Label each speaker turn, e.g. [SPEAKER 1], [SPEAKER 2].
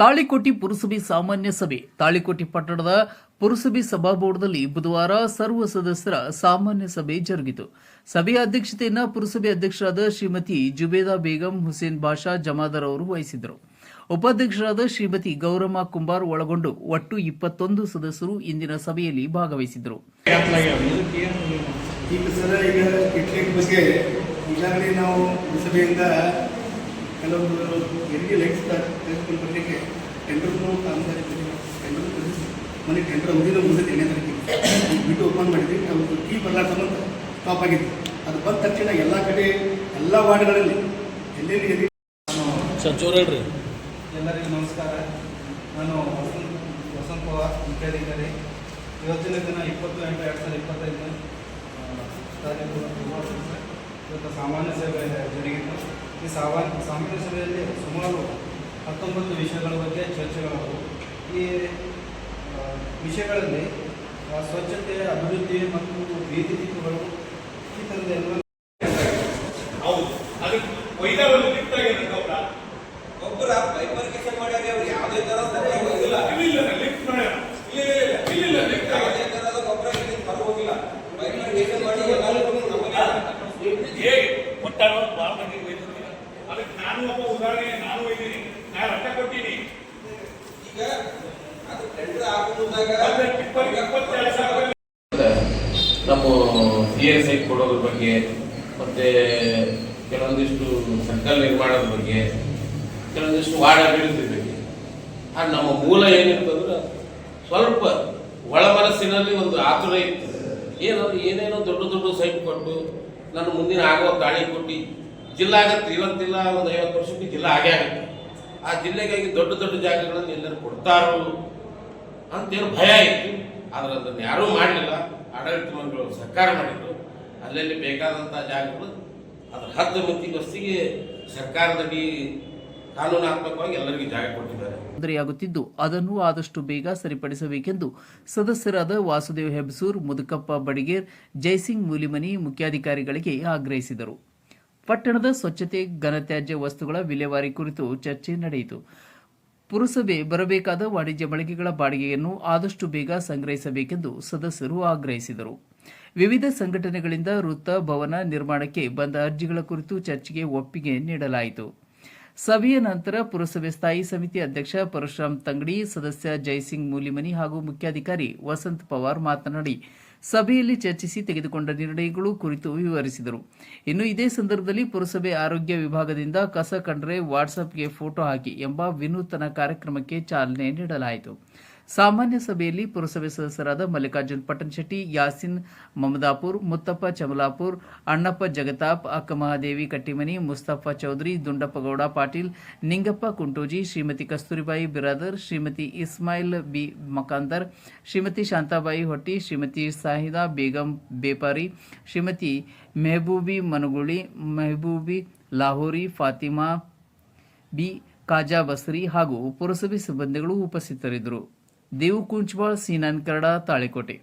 [SPEAKER 1] ತಾಳಿಕೋಟಿ ಪುರಸಭೆ ಸಾಮಾನ್ಯ ಸಭೆ. ತಾಳಿಕೋಟಿ ಪಟ್ಟಣದ ಪುರಸಭೆ ಸಭಾಭವನದಲ್ಲಿ ಬುಧವಾರ ಸರ್ವ ಸದಸ್ಯರ ಸಾಮಾನ್ಯ ಸಭೆ ಜರುಗಿತು. ಸಭೆಯ ಅಧ್ಯಕ್ಷತೆಯನ್ನು ಪುರಸಭೆ ಅಧ್ಯಕ್ಷರಾದ ಶ್ರೀಮತಿ ಜುಬೇದಾ ಬೇಗಂ, ಹುಸೇನ್ ಬಾಷಾ, ಜಮಾದರ್ ಅವರು ವಹಿಸಿದ್ದರು. ಉಪಾಧ್ಯಕ್ಷರಾದ ಶ್ರೀಮತಿ ಗೌರಮ್ಮ ಕುಂಬಾರ್ ಒಳಗೊಂಡು ಒಟ್ಟು ಇಪ್ಪತ್ತೊಂದು ಸದಸ್ಯರು ಇಂದಿನ ಸಭೆಯಲ್ಲಿ ಭಾಗವಹಿಸಿದರು
[SPEAKER 2] ಈಗ ಕೆಲವೊಂದು ಎಲ್ಲಿ ಲೈಟ್ಸ್ ತೆಗೆದುಕೊಂಡು ಬರಲಿಕ್ಕೆ ಟೆಂಡರ್ನು ಕಾಮಗಾರಿ ಟೆಂಡರ್ ಮನೆ ಟೆಂಡರ್ ಮುಂದಿನ ಮುಂದೆ ಎಣ್ಣೆ ತಾರೀಕಿಗೆ ಬಿಟ್ಟು ಓಪನ್ ಮಾಡಿದ್ವಿ ನಾವು ಕೀ ಬರಲಾರ್ದ ಸ್ಟಾಪ್ ಆಗಿತ್ತು. ಅದು ಬಂದ ತಕ್ಷಣ ಎಲ್ಲ ಕಡೆ ಎಲ್ಲ ವಾರ್ಡ್ಗಳಲ್ಲಿ ಎಲ್ಲೆಲ್ಲಿ ಎಲ್ಲಿ
[SPEAKER 3] ಸಂಚೂರಲ್ರಿ
[SPEAKER 4] ಎಲ್ಲರಿಗೂ ನಮಸ್ಕಾರ. ನಾನು ವಸಂತ್ ವಸಂತ್ ಪವಾರ್ ಮುಖ್ಯಾಧಿಕಾರಿ. ಇವತ್ತಿನ ದಿನ ಇಪ್ಪತ್ತು ಎಂಟು ಎರಡು ಸಾವಿರದ ಇಪ್ಪತ್ತೈದು ತಾರೀಕು ಇವತ್ತು ಸಾಮಾನ್ಯ ಸಭೆ ಜರುಗಿತು ಈ ಸಾಮಾನ್ಯ ಸಾಮಾನ್ಯ ಸಭೆಯಲ್ಲಿ ಸುಮಾರು ಹತ್ತೊಂಬತ್ತು ವಿಷಯಗಳ ಬಗ್ಗೆ ಚರ್ಚೆಗಳಾದವು. ಈ ವಿಷಯಗಳಲ್ಲಿ ಸ್ವಚ್ಛತೆ, ಅಭಿವೃದ್ಧಿ ಮತ್ತು ಬೀದಿ ದೀಪಗಳು ಈ ಥರದ ಎಲ್ಲ
[SPEAKER 5] ಹೌದು. ಅದಕ್ಕೆ ಒಯ್ದವರು ಗೊಬ್ಬರ
[SPEAKER 6] ಬೈಫರ್ಕೇಶನ್ ಮಾಡ್ಯಾರ
[SPEAKER 5] ನಾನು ಒಬ್ಬ ಉದಾಹರಣೆ ನಾನು ಇದ್ದೀನಿ. ನಾನು ಅರ್ಥ ಕೊಟ್ಟಿನಿ
[SPEAKER 6] ಈಗ ಅದು ಟೆಂಡರ್
[SPEAKER 3] ನಮ್ಮ ಐ ಕೊಡೋದ್ರ ಬಗ್ಗೆ ಮತ್ತೆ ಕೆಲವೊಂದಿಷ್ಟು ಸರ್ಕಲ್ ನಿರ್ಮಾಣದ ಬಗ್ಗೆ ಕೆಲವೊಂದಿಷ್ಟು ವಾರ್ಡ್ ಅಭಿವೃದ್ಧಿ ಬಗ್ಗೆ. ಆ ನಮ್ಮ ಮೂಲ ಏನಿರ್ತಂದ್ರೆ ಸ್ವಲ್ಪ ಒಳ ಮನಸ್ಸಿನಲ್ಲಿ ಒಂದು ಆತುರ ಇತ್ತು ಏನೋ ಏನೇನೋ ದೊಡ್ಡ ದೊಡ್ಡ ಸೈಟ್ ಕೊಟ್ಟು ನನ್ನ ಮುಂದಿನ ಆಗೋ ತಾಳಿ ಕೊಟ್ಟು ಜಿಲ್ಲಾ ಆಗತ್ತೆ. ಇವತ್ತಿಲ್ಲ ಒಂದು ಐವತ್ತು ವರ್ಷಕ್ಕೆ ಜಿಲ್ಲಾ ಆಗೇ ಆಗುತ್ತೆ. ಆ ಜಿಲ್ಲೆಗಾಗಿ ದೊಡ್ಡ ದೊಡ್ಡ ಜಾಗಗಳನ್ನು ಎಲ್ಲರೂ ಕೊಡ್ತಾರೋ ಅಂತೇನು ಭಯ ಇತ್ತು. ಆದರೆ ಅದನ್ನು ಯಾರೂ ಮಾಡಲಿಲ್ಲ. ಆಡಳಿತ ಮಂಡಳಿಗಳು ಸರ್ಕಾರ ಮಾಡಿದ್ರು. ಅಲ್ಲಲ್ಲಿ ಬೇಕಾದಂಥ ಜಾಗಗಳು ಹತ್ತು ಹದ್ದು ಬಸ್ಸಿಗೆ ಸರ್ಕಾರದಲ್ಲಿ ಕಾನೂನಾತ್ಮಕವಾಗಿ ಎಲ್ಲರಿಗೂ ಜಾಗ ಕೊಟ್ಟಿದ್ದಾರೆ.
[SPEAKER 1] ತೊಂದರೆಯಾಗುತ್ತಿದ್ದು. ಅದನ್ನು ಆದಷ್ಟು ಬೇಗ ಸರಿಪಡಿಸಬೇಕೆಂದು ಸದಸ್ಯರಾದ ವಾಸುದೇವ್ ಹೆಬ್ಸೂರ್, ಮುದುಕಪ್ಪ ಬಡಿಗೇರ್, ಜೈಸಿಂಗ್ ಮೂಲಿಮನಿ ಮುಖ್ಯಾಧಿಕಾರಿಗಳಿಗೆ ಆಗ್ರಹಿಸಿದರು. ಪಟ್ಟಣದ ಸ್ವಚ್ಛತೆ, ಘನತ್ಯಾಜ್ಯ ವಸ್ತುಗಳ ವಿಲೇವಾರಿ ಕುರಿತು ಚರ್ಚೆ ನಡೆಯಿತು. ಪುರಸಭೆ ಬರಬೇಕಾದ ವಾಣಿಜ್ಯ ಮಳಿಗೆಗಳ ಬಾಡಿಗೆಯನ್ನು ಆದಷ್ಟು ಬೇಗ ಸಂಗ್ರಹಿಸಬೇಕೆಂದು ಸದಸ್ಯರು ಆಗ್ರಹಿಸಿದರು. ವಿವಿಧ ಸಂಘಟನೆಗಳಿಂದ ವೃತ್ತ ಭವನ ನಿರ್ಮಾಣಕ್ಕೆ ಬಂದ ಅರ್ಜಿಗಳ ಕುರಿತು ಚರ್ಚೆಗೆ ಒಪ್ಪಿಗೆ ನೀಡಲಾಯಿತು. ಸಭೆಯ ನಂತರ ಪುರಸಭೆ ಸ್ಥಾಯಿ ಸಮಿತಿ ಅಧ್ಯಕ್ಷ ಪರಶುರಾಮ್ ತಂಗಡಿ, ಸದಸ್ಯ ಜಯಸಿಂಗ್ ಮೂಲಿಮನಿ ಹಾಗೂ ಮುಖ್ಯಾಧಿಕಾರಿ ವಸಂತ್ ಪವಾರ್ ಮಾತನಾಡಿ, ಸಭೆಯಲ್ಲಿ ಚರ್ಚಿಸಿ ತೆಗೆದುಕೊಂಡ ನಿರ್ಣಯಗಳು ಕುರಿತು ವಿವರಿಸಿದರು. ಇನ್ನು ಇದೇ ಸಂದರ್ಭದಲ್ಲಿ ಪುರಸಭೆ ಆರೋಗ್ಯ ವಿಭಾಗದಿಂದ ಕಸ ಕಂಡ್ರೆ ವಾಟ್ಸ್ಆಪ್ಗೆ ಫೋಟೋ ಹಾಕಿ ಎಂಬ ವಿನೂತನ ಕಾರ್ಯಕ್ರಮಕ್ಕೆ ಚಾಲನೆ ನೀಡಲಾಯಿತು. ಸಾಮಾನ್ಯ ಸಭೆಯಲ್ಲಿ ಪುರಸಭೆ ಸದಸ್ಯರಾದ ಮಲ್ಲಿಕಾರ್ಜುನ್ ಪಟ್ಟಣಶೆಟ್ಟಿ, ಯಾಸಿನ್ ಮಮದಾಪುರ್, ಮುತ್ತಪ್ಪ ಚಮಲಾಪುರ್, ಅಣ್ಣಪ್ಪ ಜಗತಾಪ್ ಅಕ್ಕಮಹಾದೇವಿ ಕಟ್ಟಿಮನಿ, ಮುಸ್ತಫ ಚೌಧರಿ ದುಂಡಪ್ಪಗೌಡ ಪಾಟೀಲ್, ನಿಂಗಪ್ಪ ಕುಂಟೋಜಿ, ಶ್ರೀಮತಿ ಕಸ್ತೂರಿಬಾಯಿ ಬಿರಾದರ್, ಶ್ರೀಮತಿ ಇಸ್ಮಾಯಿಲ್ ಬಿ ಮಕಾಂದರ್, ಶ್ರೀಮತಿ ಶಾಂತಾಬಾಯಿ ಹೊಟ್ಟಿ, ಶ್ರೀಮತಿ ಸಾಹಿದಾ ಬೇಗಂ ಬೇಪಾರಿ, ಶ್ರೀಮತಿ ಮೆಹಬೂಬಿ ಮನುಗುಳಿ, ಮೆಹಬೂಬಿ ಲಾಹೋರಿ, ಫಾತಿಮಾ ಬಿ ಕಾಜಾ ಬಸ್ರಿ ಹಾಗೂ ಪುರಸಭೆ ಸಿಬ್ಬಂದಿಗಳು ಉಪಸ್ಥಿತರಿದ್ದರು. देव कुंचवाळ सिनान ताळेकोटे.